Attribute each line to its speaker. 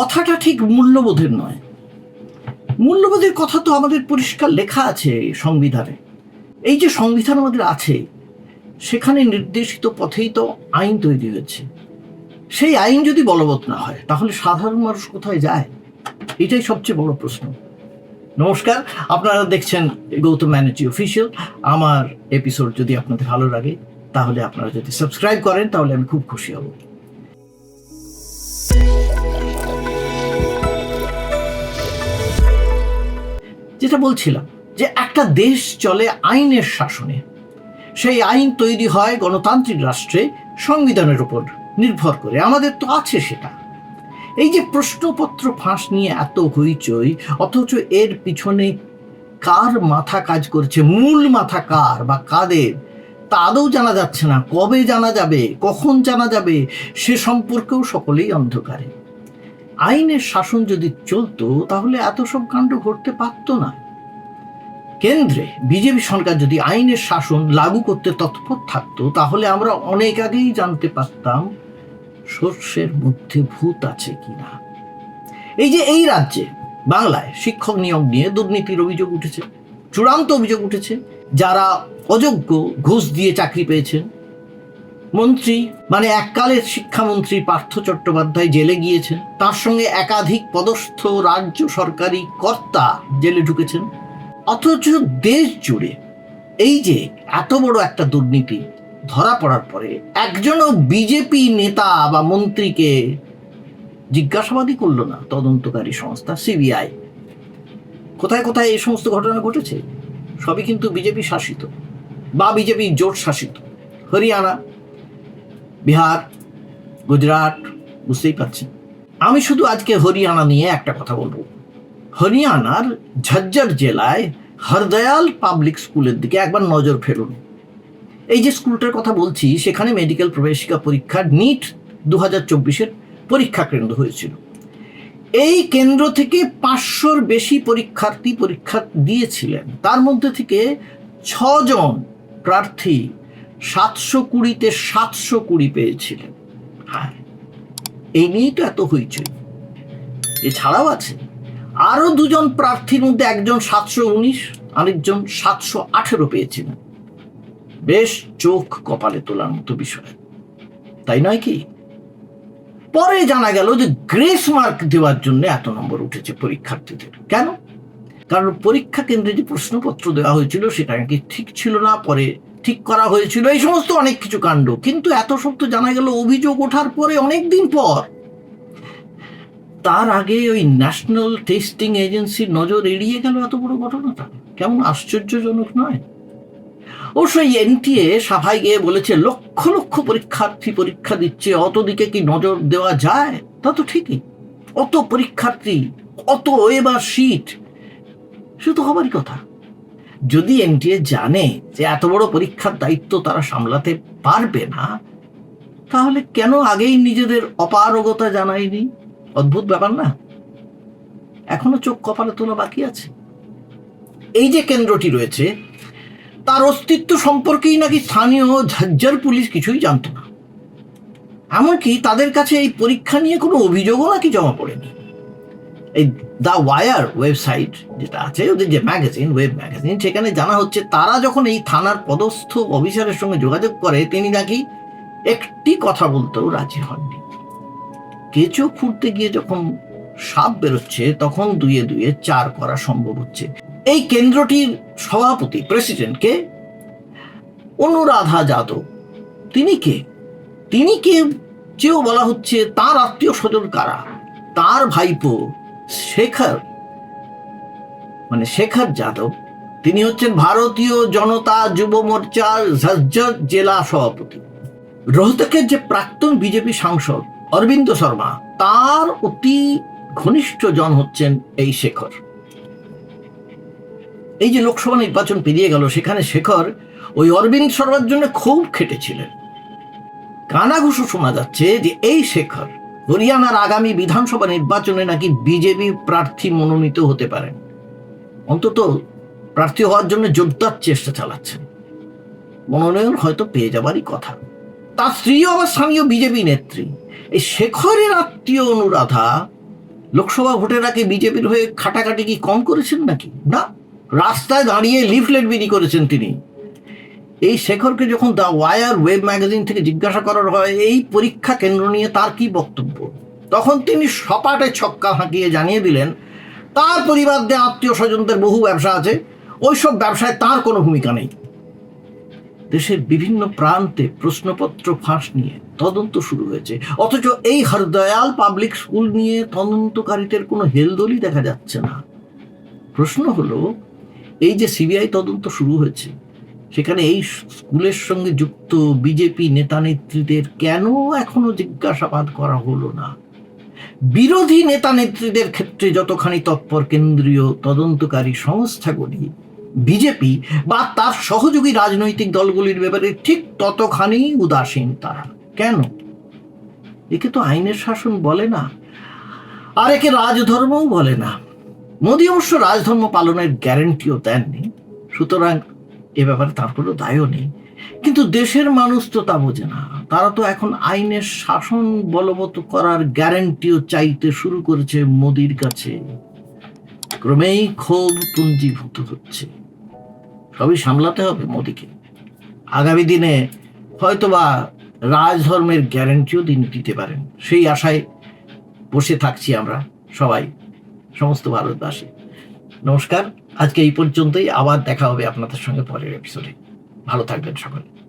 Speaker 1: কথাটা ঠিক মূল্যবোধের নয়। মূল্যবোধের কথা তো আমাদের পরিষ্কার লেখা আছে সংবিধানে। এই যে সংবিধান আমাদের আছে, সেখানে নির্দেশিত পথেই তো আইন তৈরি হয়েছে। সেই আইন যদি বলবৎ না হয়, তাহলে সাধারণ মানুষ কোথায় যায়? এটাই সবচেয়ে বড় প্রশ্ন। নমস্কার, আপনারা দেখছেন গৌতম ব্যানার্জি অফিসিয়াল। আমার এপিসোড যদি আপনাদের ভালো লাগে, তাহলে আপনারা যদি সাবস্ক্রাইব করেন, তাহলে আমি খুব খুশি হব। যেটা বলছিলাম যে একটা দেশ চলে আইনের শাসনে। সেই আইন তৈরি হয় গণতান্ত্রিক রাষ্ট্রে সংবিধানের উপর নির্ভর করে। আমাদের তো আছে সেটা। এই যে প্রশ্নপত্র ফাঁস নিয়ে এত হইচই, অথচ এর পিছনে কার মাথা কাজ করছে, মূল মাথা কার বা কাদের তা আদৌ জানা যাচ্ছে না। কবে জানা যাবে, কখন জানা যাবে, সে সম্পর্কেও সকলেই অন্ধকারে। আইনের শাসন যদি চলতো, তাহলে এত সব কাণ্ড ঘটতে পারত না। কেন্দ্রে বিজেপি সরকার যদি আইনের শাসন লাগু করতে তৎপর থাকতো, তাহলে আমরা অনেক আগেই জানতে পারতাম সর্ষের মধ্যে ভূত আছে কিনা। এই যে এই রাজ্যে বাংলায় শিক্ষক নিয়োগ নিয়ে দুর্নীতির অভিযোগ উঠেছে, চূড়ান্ত অভিযোগ উঠেছে, যারা অযোগ্য ঘুষ দিয়ে চাকরি পেয়েছেন মন্ত্রী মানে এককালের শিক্ষামন্ত্রী পার্থ চট্টোপাধ্যায় জেলে গিয়েছেন। তার সঙ্গে একাধিক পদস্থ রাজ্য সরকারি কর্তা জেলে ঢুকেছেন। অথচ দেশ জুড়ে এই যে এত বড় একটা দুর্নীতি ধরা পড়ার পরে একজনও বিজেপি নেতা বা মন্ত্রীকে জিজ্ঞাসাবাদই করল না তদন্তকারী সংস্থা সিবিআই। কোথায় কোথায় এই সমস্ত ঘটনা ঘটেছে? সবই কিন্তু বিজেপি শাসিত বা বিজেপি জোট শাসিত। হরিয়ানা বিহার, গুজরাট, বুঝতেই পারছেন। আমি শুধু আজকে হরিয়ানা নিয়ে একটা কথা বলব। হরিয়ানার ঝজ্জর জেলায় হরদয়াল পাবলিক স্কুলের দিকে একবার নজর ফেলুন। এই যে স্কুলটার কথা বলছি, সেখানে মেডিকেল প্রবেশিকা পরীক্ষা নিট দু হাজার চব্বিশের পরীক্ষা কেন্দ্র হয়েছিল। এই কেন্দ্র থেকে পাঁচশোর বেশি পরীক্ষার্থী পরীক্ষা দিয়েছিলেন। তার মধ্যে থেকে ছজন প্রার্থী সাতশো কুড়িতে সাতশো কুড়ি পেয়েছিলেন। হ্যাঁ। এই নিয়েই তো এত হইচই। এছাড়াও আছে আরও দুজন প্রার্থীর মধ্যে একজন সাতশো উনিশ আরেকজন সাতশো আঠেরো পেয়েছিলেন। বেশ চোখ কপালে তোলার মতো বিষয়। তাই নয় কি? পরে জানা গেল যে গ্রেস মার্ক দেওয়ার জন্য এত নম্বর উঠেছে পরীক্ষার্থীদের। কেন? কারণ পরীক্ষা কেন্দ্রে যে প্রশ্নপত্র দেওয়া হয়েছিল সেটা নাকি ঠিক ছিল না পরে ঠিক করা হয়েছিল, এই সমস্ত অনেক কিছু কাণ্ড। কিন্তু এত তো জানা গেল অভিযোগ ওঠার পরে অনেক দিন পর। তার আগে ওই ন্যাশনাল টেস্টিং এজেন্সির নজর এড়িয়ে গেল এত বড় ঘটনাটা। কেমন আশ্চর্যজনক নয়? অবশ্যই এনটিএ সাফাই গিয়ে বলেছে, লক্ষ লক্ষ পরীক্ষার্থী পরীক্ষা দিচ্ছে, অত দিকে কি নজর দেওয়া যায়? তা তো ঠিকই। অত পরীক্ষার্থী, অত এবার সিট, সে তো হবারই কথা। যদি এনটিএ জানে যে এত বড় পরীক্ষার দায়িত্ব তারা সামলাতে পারবে না, তাহলে কেন আগেই নিজেদের অপারগতা জানায়নি? অদ্ভুত ব্যাপার না? এখনও চোখ কপালে তোলা বাকি আছে। এই যে কেন্দ্রটি রয়েছে, তার অস্তিত্ব সম্পর্কেই নাকি স্থানীয় ঝজ্জার পুলিশ কিছুই জানত না। এমনকি তাদের কাছে এই পরীক্ষা নিয়ে কোনো অভিযোগও নাকি জমা পড়েনি। এই দ্য ওয়ার ওয়েবসাইট যেটা আছে, ওদের যে ম্যাগাজিন ওয়েব ম্যাগাজিন সেখানে জানা হচ্ছে তারা যখন এই থানার পদস্থ অফিসারের সঙ্গে যোগাযোগ করে, তিনি নাকি একটি কথা বলতেও রাজি হননি। কেঁচো খুঁড়তে গিয়ে যখন সাপ বেরোচ্ছে, তখন দুয়ে দুয়ে চার করা সম্ভব হচ্ছে। এই কেন্দ্রটির সভাপতি প্রেসিডেন্টকে অনুরাধা যাদব। তিনি কে? তিনি কে? চেয়েও বলা হচ্ছে তার আত্মীয় স্বজন কারা? তার ভাইপো। শেখর মানে শেখর যাদব, তিনি হচ্ছেন ভারতীয় জনতা যুব মোর্চার ঝজ্জর জেলা সভাপতি। রোহতকের যে প্রাক্তন বিজেপি সাংসদ অরবিন্দ শর্মা, তার অতি ঘনিষ্ঠ জন হচ্ছেন এই শেখর। এই যে লোকসভা নির্বাচন পেরিয়ে গেল, সেখানে শেখর ওই অরবিন্দ শর্মার জন্য খুব খেটেছিলেন। কানাঘুষো শোনা যাচ্ছে যে এই শেখর হরিয়ানার আগামী বিধানসভা নির্বাচনে নাকি বিজেপি প্রার্থী মনোনীত হতে পারেন অন্তত প্রার্থী হওয়ার জন্য জোরদার চেষ্টা চালাচ্ছেন মনোনয়ন হয়তো পেয়ে যাবারই কথা। তার স্ত্রীও আবার স্থানীয় বিজেপি নেত্রী। এই শেখরের আত্মীয় অনুরাধা, লোকসভা ভোটের আগে বিজেপির হয়ে খাটাখাটি কি কম করেছেন নাকি? না, রাস্তায় দাঁড়িয়ে লিফলেট বিলি করেছেন তিনি। এই শেখরকে যখন দ্য ওয়ার ওয়েব ম্যাগাজিন থেকে জিজ্ঞাসা করার হয়, এই পরীক্ষা কেন্দ্র নিয়ে তার কি বক্তব্য? তখন তিনি সপাটে ছক্কা হাঁকিয়ে জানিয়ে দিলেন, তার পরিবার দিয়ে আত্মীয় স্বজনদের বহু ব্যবসা আছে, ওইসব ব্যবসায় তার কোনো ভূমিকা নেই। দেশের বিভিন্ন প্রান্তে প্রশ্নপত্র ফাঁস নিয়ে তদন্ত শুরু হয়েছে। অথচ এই হরদয়াল পাবলিক স্কুল নিয়ে তদন্তকারীদের কোনো হেলদোলই দেখা যাচ্ছে না। প্রশ্ন হলো, এই যে সিবিআই তদন্ত শুরু হয়েছে সেখানে এই স্কুলের সঙ্গে যুক্ত বিজেপি নেতা নেত্রীদের কেন এখনও জিজ্ঞাসাবাদ করা হলো না? বিরোধী নেতা নেত্রীদের ক্ষেত্রে যতখানি তৎপর কেন্দ্রীয় তদন্তকারী সংস্থাগুলি, বিজেপি বা তার সহযোগী রাজনৈতিক দলগুলির ব্যাপারে ঠিক ততখানি উদাসীন তারা। কেন? একে তো আইনের শাসন বলে না, আর একে রাজধর্মও বলে না। মোদী অবশ্য রাজধর্ম পালনের গ্যারেন্টিও দেননি। সুতরাং এ ব্যাপারে তার কোনো দায়ও নেই। কিন্তু দেশের মানুষ তো তা বোঝে না। তারা তো এখন আইনের শাসন বলবৎ করার গ্যারেন্টিও চাইতে শুরু করেছে মোদির কাছে। ক্রমেই ক্ষোভ পুঞ্জীভূত হচ্ছে। সবই সামলাতে হবে মোদিকে। আগামী দিনে হয়তোবা রাজধর্মের গ্যারেন্টিও তিনি দিতে পারেন। সেই আশায় বসে থাকছি আমরা সবাই, সমস্ত ভারতবাসী। নমস্কার। আজকে এই পর্যন্তই আবার দেখা হবে আপনাদের সঙ্গে পরের এপিসোডে ভালো থাকবেন সকলে।